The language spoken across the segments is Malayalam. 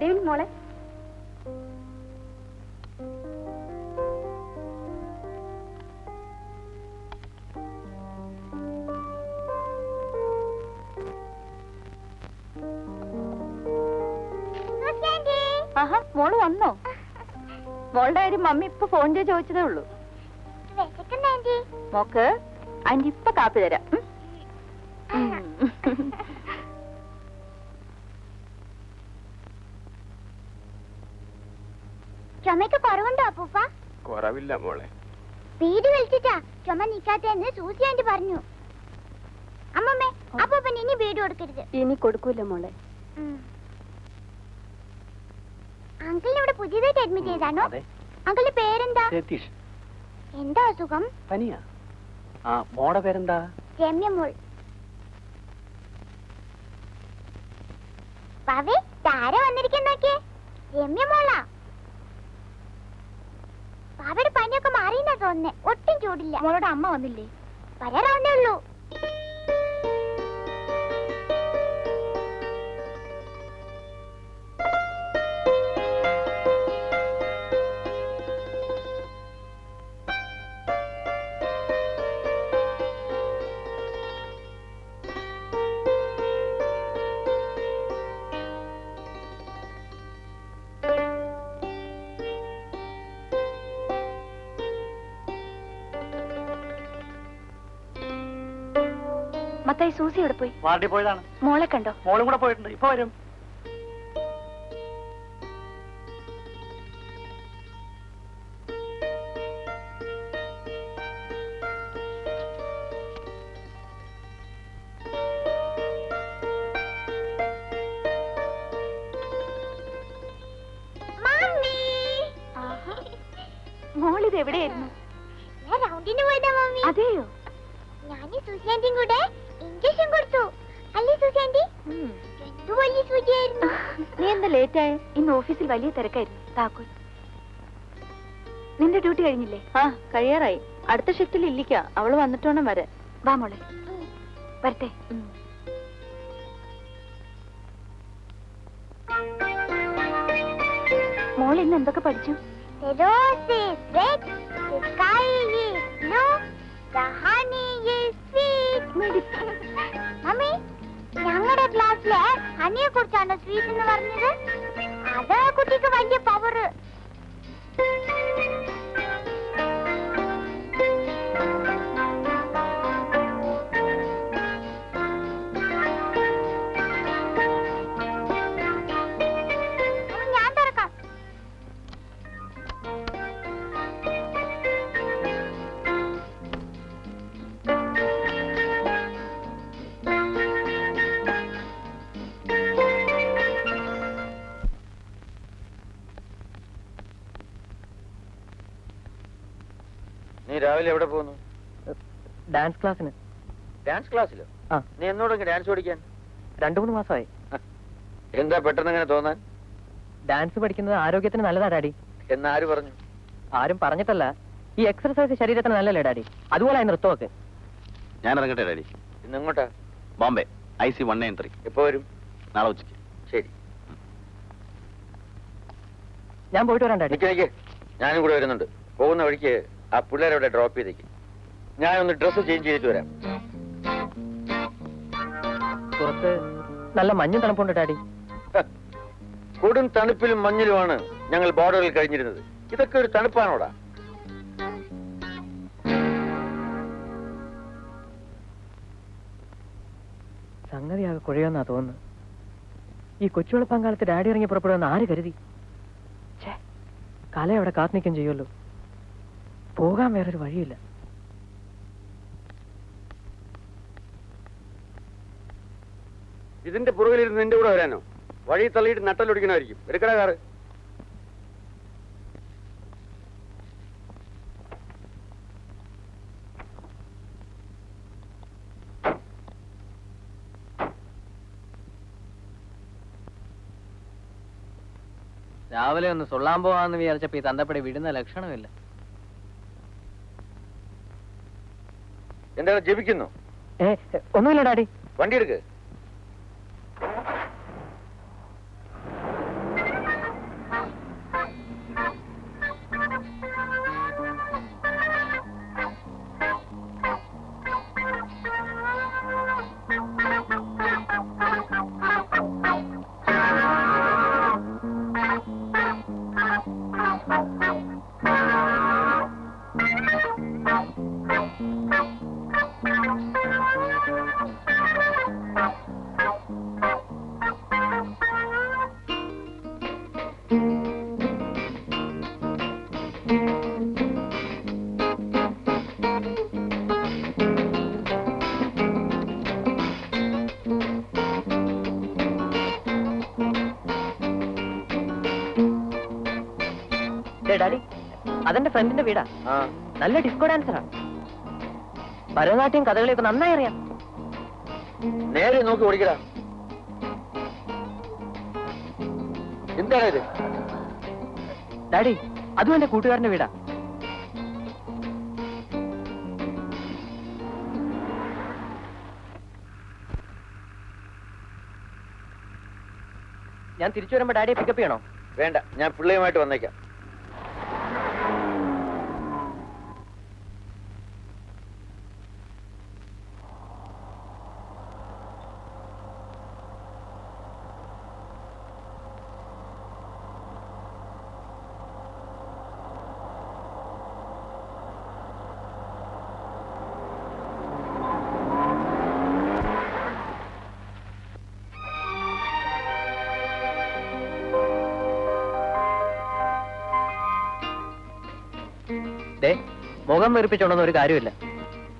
ഗുഡ് ഈവനിങ് മോളെ മോൾ വന്നോ? മോളുടെ കാര്യം മമ്മി ഇപ്പൊ ഫോൺ ചെയ്ത് ചോദിച്ചതേ ഉള്ളൂ. മോക്ക് ആന്റി ഇപ്പൊ കാപ്പി തരാം. കുറവില്ല മോളെ. വീട് വിളിച്ചിട്ടാ ചുമ നിക്കാത്തെന്ന് സൂസി ആന്റി പറഞ്ഞു. അമ്മമ്മേ അപ്പൊ ഇനി വീട് കൊടുക്കരുത്. ഇനി കൊടുക്കൂല മോളെ. അങ്കിളിനെ ഇവിടെ പുതിയതായിട്ട് അഡ്മിറ്റ് ചെയ്താണോ അങ്കിളിന്റെ പേരെന്താ? രതീഷ് എന്താ അസുഖം? പനിയാ ആ മോടെ പേരെന്താ? രമ്യമോൾ. പവേ താര വന്നിരിക്കുന്നൊക്കെ രമ്യമോളാ. പനിയൊക്കെ മാറിയെന്നാ തോന്നുന്നേ. ഒട്ടും ചൂടില്ല. മോളുടെ അമ്മ വന്നില്ലേ? വരാറാവുന്നേ ഉള്ളൂ. സൂസി എവിടെ പോയി? വാർഡിൽ പോയതാണ്. മോളെ കണ്ടോ? മോളും കൂടെ പോയിട്ടുണ്ട്. ഇപ്പൊ വരും. മമ്മി മോളിത് എവിടെയായിരുന്നു? ആയ ഇന്ന് ഓഫീസിൽ വലിയ തിരക്കായിരുന്നു. താക്കോൽ. നിന്റെ ഡ്യൂട്ടി കഴിഞ്ഞില്ലേ? ആ കഴിയാറായി. അടുത്ത ഷിഫ്റ്റിൽ ഇല്ലിക്ക. അവൾ വന്നിട്ടോണം വരെ വാ മോളെ. വരട്ടെ. മോൾ ഇന്ന് എന്തൊക്കെ പഠിച്ചു? The rose is red, the sky is blue, the honey sweet. Mummy ഞങ്ങളുടെ ക്ലാസ്സിലെ ഹണിയെ കുറിച്ചാണ് സ്വീറ്റ് എന്ന് പറഞ്ഞത്? അതാ കുട്ടിക്ക് വലിയ നീ രാവിലെ എവിടെ പോകുന്നു? ഡാൻസ് ക്ലാസ്സിന് ഡാൻസ് ക്ലാസ്സിലോ ആ. നീ എന്നോടൊക്കെ ഡാൻസ് പഠിക്കാൻ? രണ്ടു മൂന്ന് മാസമായി. എന്താ പെട്ടെന്ന് അങ്ങനെ തോന്നാൻ? ഡാൻസ് പഠിക്കുന്നത് ആരോഗ്യത്തിന് നല്ലതാ ഡാഡി. എന്നാര് പറഞ്ഞു? ആരും പറഞ്ഞിട്ടല്ല. ഈ എക്സർസൈസ് ശരീരത്തിന് നല്ലല്ലേ ഡാഡി? അതുപോലെ നൃത്തമൊക്കെ ഞാൻ ഇറങ്ങട്ടെ ഡാഡി. ഇന്ന് എങ്ങോട്ടാ? Bombay. I C one nine three. എപ്പോ വരും? നാളെ ഉച്ചയ്ക്ക്. ശരി. ഞാൻ പോയിട്ട് വരാം ഡാഡി. ഞാനും കൂടെ വരുന്നുണ്ട്. പോകുന്ന വഴിക്ക് ആ പിള്ളേരെ അവിടെ ഡ്രോപ്പ് ചെയ്തേക്ക്. ഞാനൊന്ന് ഡ്രസ്സ് ചേഞ്ച് ചെയ്തിട്ട് വരാം. പുറത്ത് നല്ല മഞ്ഞും തണുപ്പുണ്ട് ഡാഡി. കൊടും തണുപ്പിലും മഞ്ഞിലുമാണ് ഞങ്ങൾ ബോർഡറിൽ കഴിഞ്ഞിരുന്നത്. ഇതൊക്കെ ഒരു തണുപ്പാണോടാ? സംഗതിയാകെ കുഴയെന്നാ തോന്നുന്നു. ഈ കൊച്ചുവെളുപ്പം കാലത്ത് ഡാഡി ഇറങ്ങി പുറപ്പെടുമെന്ന് ആര് കരുതി? കല അവിടെ കാത്തു നിൽക്കും ചെയ്യുമല്ലോ. പോകാൻ വേറൊരു വഴിയില്ല. ഇതിന്റെ പുറകിലിരുന്ന് നിന്റെ കൂടെ വരാനോ? വഴി തള്ളിയിട്ട് നട്ടലൊടിക്കണമായിരിക്കും എടുക്കടാ കാറ്. രാവിലെ ഒന്ന് സൊള്ളാൻ പോവാന്ന് വിചാരിച്ചപ്പോ ഈ തന്തപ്പടി വിടുന്ന ലക്ഷണമില്ല. എന്താണ് ജപിക്കുന്നു. ഒന്നുമില്ല ഡാഡി. വണ്ടി എടുക്ക്. അതെന്റെ ഫ്രണ്ടിന്റെ വീടാ. നല്ല ഡിസ്കോ ഡാൻസറാ ഭരതനാട്യം കഥകളിയൊക്കെ നന്നായി അറിയാം. നേരെ നോക്കി ഓടിക്കടാ. എന്താണ് ഇത്? ഡാഡി അതും എന്റെ കൂട്ടുകാരന്റെ വീടാ. ഞാൻ തിരിച്ചു വരുമ്പോ ഡാഡിയെ പിക്കപ്പ് ചെയ്യണോ? വേണ്ട ഞാൻ പിള്ളയുമായിട്ട് വന്നേക്കാം. മുഖം വെറുപ്പിച്ചോണ്ടൊന്നും ഒരു കാര്യമില്ല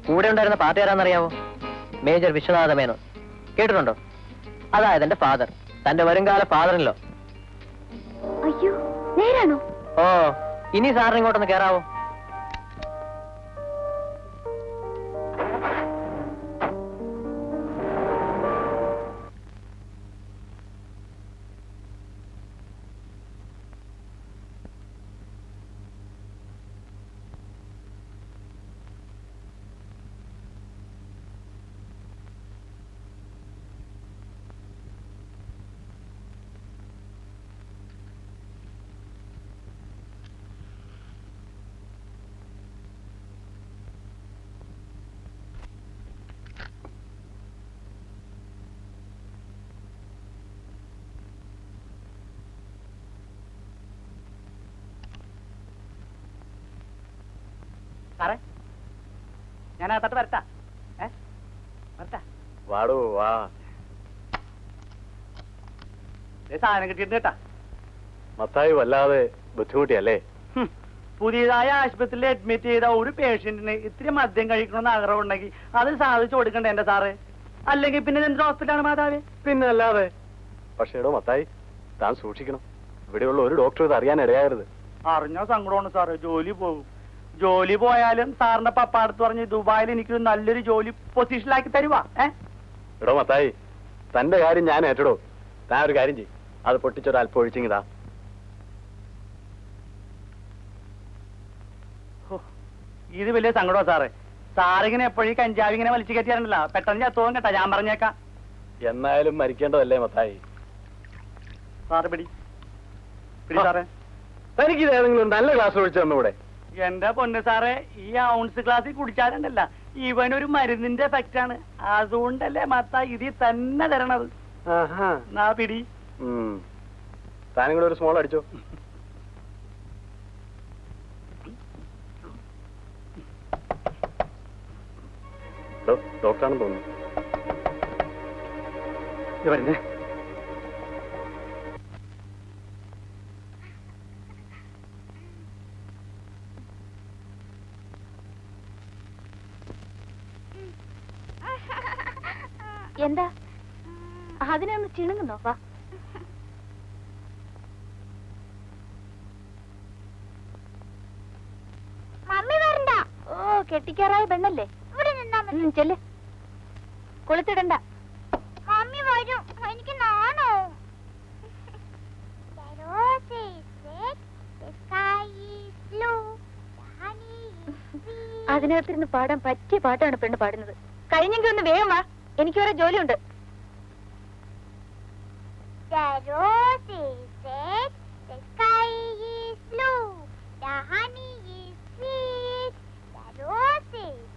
കൂടെ ഉണ്ടായിരുന്ന പാർട്ടി ആരാന്നറിയാവോ മേജർ വിശ്വനാഥ മേനോൻ കേട്ടിട്ടുണ്ടോ? അതായത് എന്റെ ഫാദർ തന്റെ വരുംകാല ഫാദറിനല്ലോ അയ്യോ നേരാണോ? ഓ ഇനി സാറിന് ഇങ്ങോട്ടൊന്ന് കേറാവോ? സാറേ ഞാൻ അകത്തോട്ട് വരട്ടാ. ഏ? വരട്ടാ. വാടോ വാ. ദേ സാധനം കിട്ടിയിട്ടുണ്ട് കേട്ടാ. മത്തായി വല്ലാതെ ബുദ്ധിമുട്ടിയല്ലേ? ഹും. പുതിയതായ ആശുപത്രിയിൽ അഡ്മിറ്റ് ചെയ്ത ഒരു പേഷ്യന്റിന് ഇത്തിരി മദ്യം കഴിക്കണമെന്ന് ആഗ്രഹമുണ്ടെങ്കിൽ അത് സാധിച്ചു കൊടുക്കണ്ടേ എന്റെ സാറേ? അല്ലെങ്കിൽ പിന്നെ എന്റെ ഹോസ്പിറ്റലാണ് മാതാവേ? പിന്നെ അല്ലാതെ. പക്ഷേ എടോ മത്തായി താൻ സൂക്ഷിക്കണം. ഇവിടെയുള്ള ഒരു ഡോക്ടർ ഇത് അറിയാൻ ഇടയാകരുത്. അറിഞ്ഞോ സങ്കടമാണ് സാറേ ജോലി പോകും ജോലി പോയാലും സാറിന്റെ പപ്പ അടുത്ത് പറഞ്ഞ് ദുബായിൽ എനിക്കൊരു നല്ലൊരു ജോലി പൊസിഷനിലാക്കി തരുവാ ഏ? എടോ മത്തായി തന്റെ കാര്യം ഞാൻ ഏറ്റടോ. താൻ ഒരു കാര്യം ചെയ്യും. അത് പൊട്ടിച്ചൊരു അല്പം ഒഴിച്ചിങ്ങിതാ ഇത് വലിയ സങ്കടമാ സാറേ. സാറിങ്ങനെ എപ്പോഴും കഞ്ചാവ് ഇങ്ങനെ വലിച്ചു കയറ്റിയാണല്ലോ പെട്ടെന്ന് ചത്തോളം കേട്ടാ ഞാൻ പറഞ്ഞേക്കാം. എന്നായാലും മരിക്കേണ്ടതല്ലേ മത്തായി? സാറ് പിടി. പിടി സാറേ. തനിക്ക് ഏതെങ്കിലും നല്ല ക്ലാസ് ഒഴിച്ചു തന്നൂടെ? എന്റെ പൊന്ന് സാറേ ഈ ഔൺസ് ക്ലാസ്സിൽ കുടിച്ചാലുണ്ടല്ല ഇവനൊരു മരുന്നിന്റെ എഫക്റ്റ് ആണ്. അതുകൊണ്ടല്ലേ മത്ത ഇതി തന്നെ തരണത്. നാ പിടി. താനും ഒരു സ്മോൾ അടിച്ചോ. ഡോക്ടറാണെന്ന് തോന്നുന്നു. എന്താ? അതിനെ ഒന്ന് ചിണുങ്ങുന്നോ വാ. മമ്മി വരണ്ട. ഓ കെട്ടിക്കാറായ പെണ്ണല്ലേ? ഇവിടെ നിന്നാ മതി. ചെല്ല്. കൊളുത്തിടണ്ട. മമ്മി വരും. എനിക്ക് നാണോ. അതിനകത്തിരുന്ന് പാടാൻ പറ്റിയ പാട്ടാണ് പെണ്ണ് പാടുന്നത്. കഴിഞ്ഞെങ്കിൽ ഒന്ന് വേഗം വാ. എനിക്ക് വേറെ ജോലിയുണ്ട് the honey is sweet. The rose is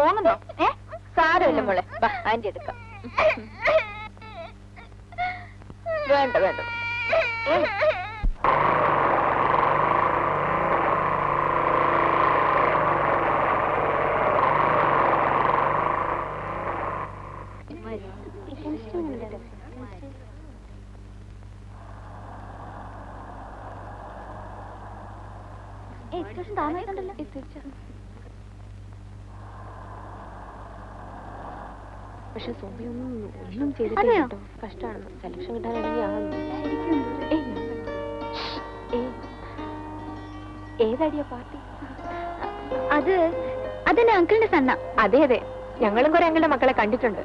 മോങ്ങുന്നോ ഏ? സാരമില്ല മോളെ. ആന്റി എടുക്കാം. വേണ്ട വേണ്ട. ഏ, എക്സ്കർഷൻ താമസിക്കണ്ടല്ലോ പക്ഷെ സോമിയൊന്നും ഒന്നും ചെയ്തിട്ടില്ല അതെയോ? കേട്ടോ. കഷ്ടമാണ് സെലക്ഷൻ കിട്ടാനാണെങ്കിൽ ആ ഏതടിയാ പാർട്ടി? അത് അതെന്നെ അങ്കിളിന്റെ സണ്ണ അതെ അതെ. ഞങ്ങളും കുറെ അങ്കിളുടെ മക്കളെ കണ്ടിട്ടുണ്ട്.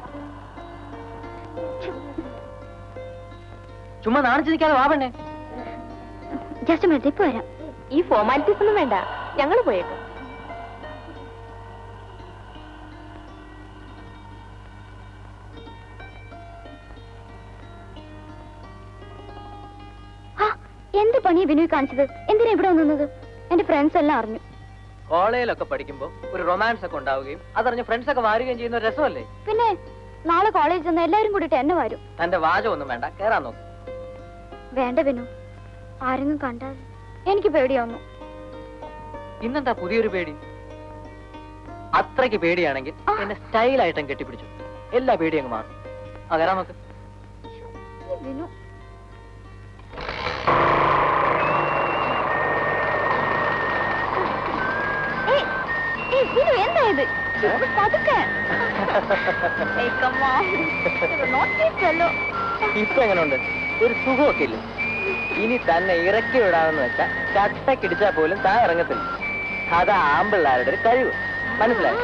ചുമ്മാ നാണിച്ചു നിൽക്കാതെ വാ പെണ്ണേ. ജസ്റ്റ് മിനിറ്റ് ഇപ്പൊ വരാം. ഈ ഫോർമാലിറ്റീസ് ഒന്നും വേണ്ട. ഞങ്ങൾ പോയേക്കാം. വിനു കാണിച്ചത് എന്തിനാ ഇവിടെ വന്നത്? എന്റെ ഫ്രണ്ട്സ് എല്ലാം അറിഞ്ഞു. കോളേജിലൊക്കെ പഠിക്കുമ്പോ ഒരു റൊമാൻസ് ഒക്കെ ഉണ്ടാവുകയും അതറിഞ്ഞ് ഫ്രണ്ട്സ് ഒക്കെ വാരുകയും ചെയ്യുന്ന രസമല്ലേ? പിന്നെ നാളെ കോളേജിൽ ചെന്ന് എല്ലാവരും കൂടിട്ട് എന്നെ വരും. തന്റെ വാചകമൊന്നും വേണ്ട കേറാൻ നോക്ക്. വേണ്ട വിനു. ആരെങ്കിലും കണ്ടാൽ എനിക്ക് പേടിയാവുന്നു. ഇന്നെന്താ പുതിയൊരു പേടി? അത്രയ്ക്ക് പേടിയാണെങ്കിൽ എന്നെ സ്റ്റൈലായിട്ടും കെട്ടിപ്പിടിച്ചു. എല്ലാ പേടിയും അങ്ങ് മാറും. ആ കയറാൻ നോക്ക്. വിനു ഇത് പതുക്കെ. ഇപ്പൊ എങ്ങനെയുണ്ട് ഒരു സുഖമൊക്കെ ഇല്ലേ ഇനി തന്നെ ഇറക്കി വിടാമെന്ന് വെച്ചാ ചട്ടക്കിടിച്ചാ പോലും താൻ ഇറങ്ങത്തില്ല. അതാ ആമ്പിള്ളാരുടെ ഒരു കഴിവ്. മനസ്സിലായി?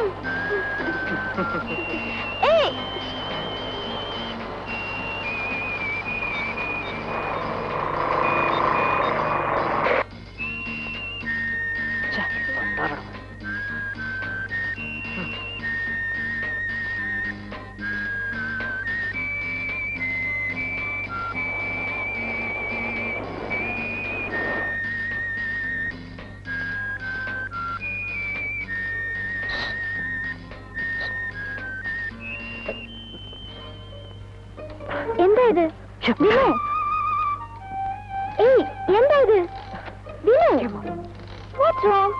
ഏയ് എന്താ ഇത്? വാട്ട്സ് റോങ്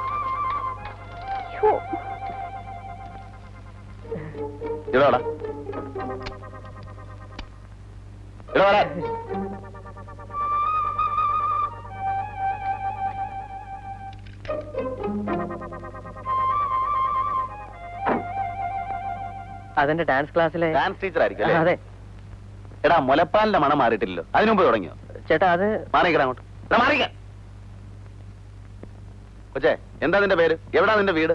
അതെന്റെ ഡാൻസ് ക്ലാസ്സിലെ ഡാൻസ് ടീച്ചർ ആയിരിക്കും അതെ. എടാ മുലപ്പാലിന്റെ മണം മാറിയിട്ടില്ലല്ലോ. അതിനു മുമ്പ് തുടങ്ങിയോ? ചേട്ടാ അത് മാറിക്കടാ അങ്ങോട്ട്. എടാ മാറിക്ക കൊച്ചേ എന്താ നിന്റെ പേര്? എവിടാ നിന്റെ വീട്?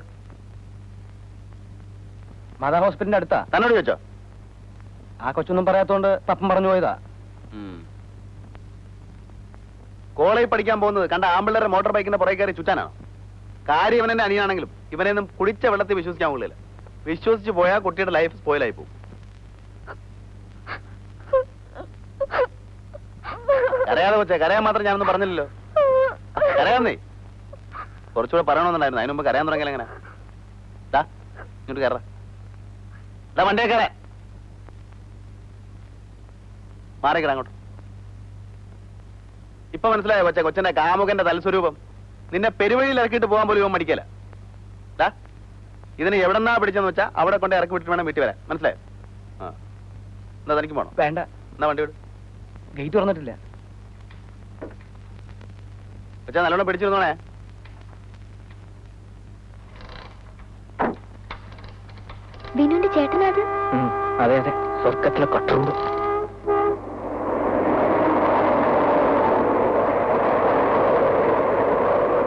മാതാ ഹോസ്പിറ്റലിന്റെ അടുത്താ. തന്നോട് ചോദിച്ചോ? ആ കൊച്ചൊന്നും പറയാത്തോണ്ട് തപ്പം പറഞ്ഞു പോയതാ. കോളേജിൽ പഠിക്കാൻ പോകുന്നത് കണ്ട ആമ്പിള്ളേരെ മോട്ടോർ ബൈക്കിന്റെ പുറകെ കയറി ചുറ്റാനാണ് കാര്യം ഇവനെന്റെ അനിയാണെങ്കിലും ഇവനെയൊന്നും കുടിച്ച വെള്ളത്തിൽ വിശ്വസിക്കാൻ കൊള്ളില്ല വിശ്വസിച്ച് പോയാൽ കുട്ടിയുടെ ലൈഫ് സ്പോയിലായി പോകും. കരയാതെ കൊച്ചേ കരയാൻ മാത്രം ഞാനൊന്നും പറഞ്ഞില്ലല്ലോ. കരയാന്നേ കുറച്ചുകൂടെ പറയണമെന്നുണ്ടായിരുന്നു. അതിന് മുമ്പ് കരയാൻ തുടങ്ങിയാൽ എങ്ങനെ? ഡാ ഇങ്ങോട്ട് കയറ ഡാ വണ്ടിയെ കയറേ മാറിക്കട അങ്ങോട്ട്. ഇപ്പൊ മനസ്സിലായോ കൊച്ചെ കൊച്ചന്റെ കാമുകന്റെ തൽസ്വരൂപം നിന്നെ പെരുവഴിയിൽ ഇറക്കിയിട്ട് പോകാൻ പോലും ഇവൻ മടിക്കല. ഡാ ഇതിന് എവിടെന്നാ പിടിച്ചെന്ന് വെച്ചാ അവിടെ കൊണ്ട് ഇറക്കി വിട്ടിട്ട് വേണം വീട്ടിൽ വരാം മനസ്സിലായോ? ആ. എന്നാ തനിക്ക് പോണോ? വേണ്ട. എന്നാ വണ്ടി വിട്. ഗേറ്റ് തുറന്നിട്ടില്ല. കൊച്ചാ നല്ലോണം പിടിച്ചിരുന്നോണേ ബിനുവിന്റെ ചേട്ടനത് അതെ? അതെ സ്വർഗത്തിലെ കട്ടുറുമ്പ്